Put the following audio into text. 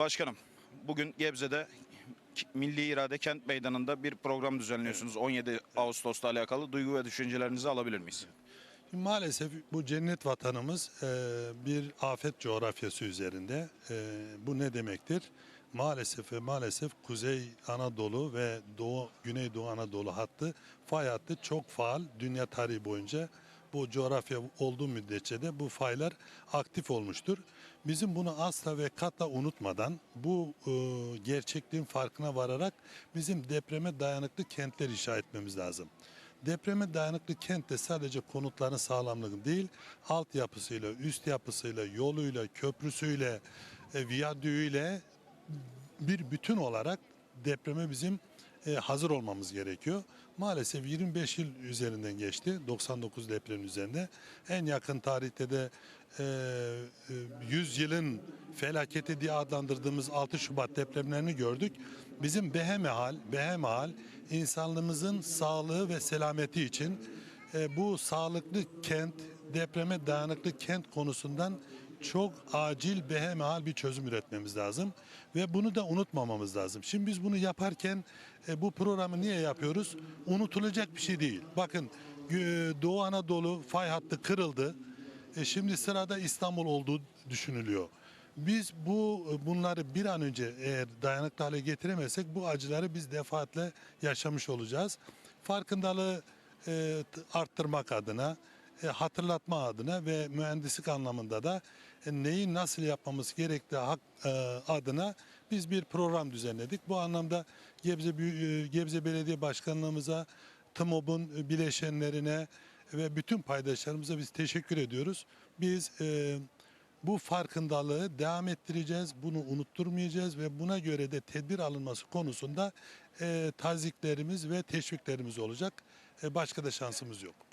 Başkanım, bugün Gebze'de Milli İrade Kent Meydanı'nda bir program düzenliyorsunuz 17 Ağustos'ta alakalı. Duygu ve düşüncelerinizi alabilir miyiz? Maalesef bu cennet vatanımız e, bir afet coğrafyası üzerinde. E, bu ne demektir? Maalesef ve maalesef Kuzey Anadolu ve Doğu Güneydoğu Anadolu hattı fay hattı çok faal dünya tarihi boyunca bu coğrafya olduğu müddetçe de bu faylar aktif olmuştur. Bizim bunu asla ve katla unutmadan bu e, gerçekliğin farkına vararak bizim depreme dayanıklı kentler inşa etmemiz lazım. Depreme dayanıklı kentte sadece konutların sağlamlığı değil, altyapısıyla, üst yapısıyla, yoluyla, köprüsüyle, e, viyadüğüyle bir bütün olarak depreme bizim e, hazır olmamız gerekiyor. Maalesef 25 yıl üzerinden geçti. 99 depremin üzerinde. En yakın tarihte de e, e, 100 yılın felaketi diye adlandırdığımız 6 Şubat depremlerini gördük. Bizim behemehal, behemehal insanlığımızın sağlığı ve selameti için e, bu sağlıklı kent, depreme dayanıklı kent konusundan çok acil behemehal bir çözüm üretmemiz lazım ve bunu da unutmamamız lazım. Şimdi biz bunu yaparken e, bu programı niye yapıyoruz? Unutulacak bir şey değil. Bakın e, Doğu Anadolu fay hattı kırıldı. E, şimdi sırada İstanbul olduğu düşünülüyor. Biz bu bunları bir an önce eğer dayanıklı hale getiremezsek bu acıları biz defaatle yaşamış olacağız. Farkındalığı e, arttırmak adına, e, hatırlatma adına ve mühendislik anlamında da e, neyi nasıl yapmamız gerektiği e, adına biz bir program düzenledik. Bu anlamda Gebze, e, Gebze Belediye Başkanlığımıza, TMOB'un e, bileşenlerine ve bütün paydaşlarımıza biz teşekkür ediyoruz. Biz e, bu farkındalığı devam ettireceğiz, bunu unutturmayacağız ve buna göre de tedbir alınması konusunda e, taziklerimiz ve teşviklerimiz olacak. E, başka da şansımız yok.